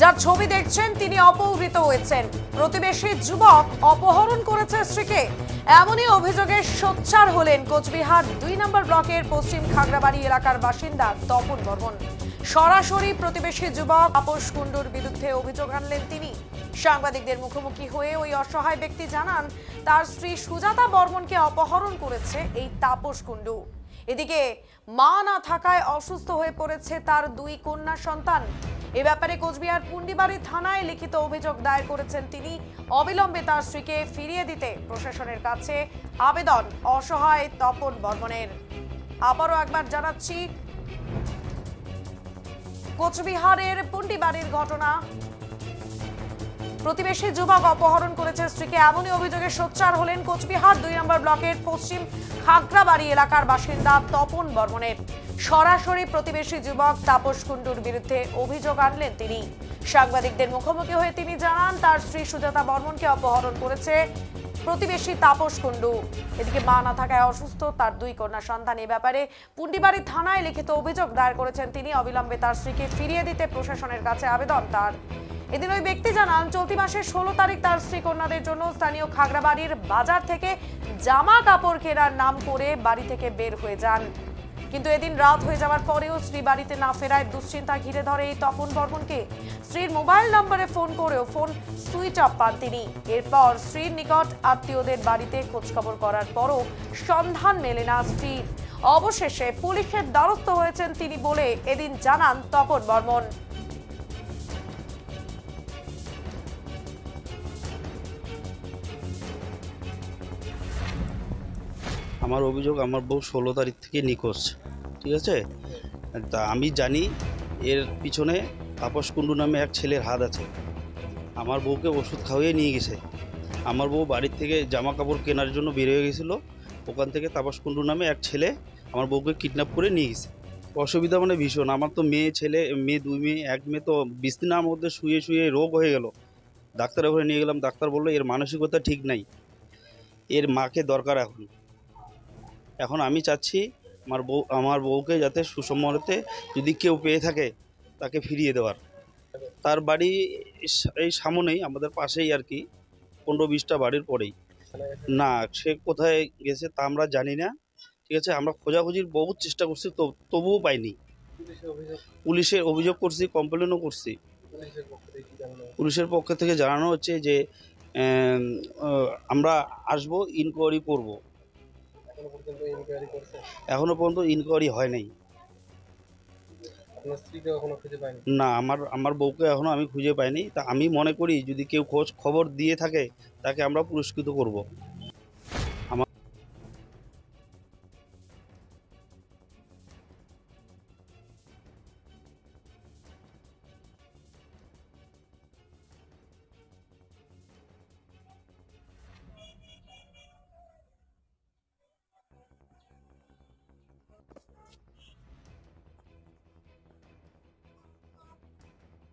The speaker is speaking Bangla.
যার ছবি দেখছেন, তিনি অপহৃত হয়েছেন। প্রতিবেশী যুবক অপহরণ করেছে স্ত্রীকে। এমনই অভিযোগে সোচ্চার হলেন কোচবিহার দুই নম্বর ব্লকের পশ্চিম খাগড়াবাড়ি এলাকার বাসিন্দা তপন বর্মন। সরাসরি প্রতিবেশী যুবক আপোষ কুণ্ডুর বিরুদ্ধে অভিযোগ আনলেন তিনি। সাংবাদিকদের মুখোমুখি হয়ে ওই অসহায় ব্যক্তি জানান, তার স্ত্রী সুজাতা বর্মনকে অপহরণ করেছে এই তাপস কুণ্ডু। এদিকে মা না থাকায় অসুস্থ হয়ে পড়েছে তার দুই কন্যা সন্তান। এ ব্যাপারে কোচবিহার পুন্ডিবাড়ি থানায় লিখিত অভিযোগ দায়ের করেছেন তিনি। অবিলম্বে তার স্ত্রীকে ফিরিয়ে দিতে প্রশাসনের কাছে আবেদন, অসহায় তপন বর্মনের। আবারও একবার জানাচ্ছি, কোচবিহারের পুন্ডিবাড়ির ঘটনা। প্রতিবেশী যুবক অপহরণ করেছে স্ত্রীকে। এমনই অভিযোগে সোচ্চার হলেন কোচবিহার দুই নম্বর ব্লকের পশ্চিম খাগড়াবাড়ি এলাকার বাসিন্দা তপন বর্মনের সরাসরি প্রতিবেশী যুবক তাপস কুণ্ডুর বিরুদ্ধে অভিযোগ আনলেন তিনি। সাংবাদিকদের মুখোমুখি হয়ে তিনি জানান, তার স্ত্রী সুজাতা বর্মনকে অপহরণ করেছে প্রতিবেশী তাপস কুণ্ডু। এদিকে মা না থাকায় অসুস্থ, তার দুই কন্যা সন্তান। এ ব্যাপারে পুন্ডিবাড়ি থানায় লিখিত অভিযোগ দায়ের করেছেন তিনি। অবিলম্বে তার স্ত্রীকে ফিরিয়ে দিতে প্রশাসনের কাছে আবেদন তার। এদিন ওই ব্যক্তি জানান, চলতি মাসের ষোলো তারিখ তার স্ত্রী কন্যাদের জন্য স্থানীয় খাগড়াবাড়ির বাজার থেকে জামা কাপড় কেনার নাম করে বাড়ি থেকে বের হয়ে যান। কিন্তু এদিন রাত হয়ে যাওয়ার পরেও স্ত্রী বাড়িতে না ফেরায় দুশ্চিন্তা ঘিরে ধরে এই তপন বর্মনকে। স্ত্রীর মোবাইল নম্বরে ফোন করেও ফোন সুইচ অফ পান তিনি। এরপর স্ত্রীর নিকট আত্মীয়দের বাড়িতে খোঁজখবর করার পরও সন্ধান মেলে না স্ত্রীর। অবশেষে পুলিশের দ্বারস্থ হয়েছেন তিনি বলে এদিন জানান তপন বর্মন। আমার অভিযোগ আমার বউ ষোলো তারিখ থেকে নিখোঁজ, ঠিক আছে? তা আমি জানি এর পিছনে তাপস কুণ্ডু নামে এক ছেলের হাত আছে। আমার বউকে ওষুধ খাওয়িয়ে নিয়ে গেছে। আমার বউ বাড়ির থেকে জামা কাপড় কেনার জন্য বের হয়ে গেছিল। ওখান থেকে তাপস কুণ্ডু নামে এক ছেলে আমার বউকে কিডন্যাপ করে নিয়ে গেছে। অসুবিধা মানে ভীষণ। আমার তো মেয়ে, ছেলে, মেয়ে, দুই মেয়ে, এক মেয়ে তো বিছনার মধ্যে শুয়ে শুয়ে রোগ হয়ে গেল। ডাক্তারের ঘরে নিয়ে গেলাম। ডাক্তার বলল, এর মানসিকতা ঠিক নাই। এর মাকে দরকার এখন। এখন আমি চাচ্ছি আমার বউ, আমার বউকে যাতে সুসম্মতে যদি কেউ পেয়ে থাকে তাকে ফিরিয়ে দেওয়ার। তার বাড়ি এই সামনেই, আমাদের পাশেই আর কি, পনেরো বিশটা বাড়ির পরেই। না, সে কোথায় গেছে তা আমরা জানি না, ঠিক আছে? আমরা খোঁজাখুঁজির বহু চেষ্টা করছি তবুও পাইনি। পুলিশে অভিযোগ করছি, কমপ্লেনও করছি। পুলিশের পক্ষ থেকে জানানো হচ্ছে যে আমরা আসব ইনকোয়ারি করব। এখনও পর্যন্ত ইনকোয়ারি করছে? এখনও পর্যন্ত ইনকোয়ারি হয় নাই। আপনার স্ত্রীকে এখনও খুঁজে পায়নি? না আমার আমার বউকে এখনও আমি খুঁজে পাইনি। তা আমি মনে করি যদি কেউ খোঁজ খবর দিয়ে থাকে তাকে আমরা পুরস্কৃত করব।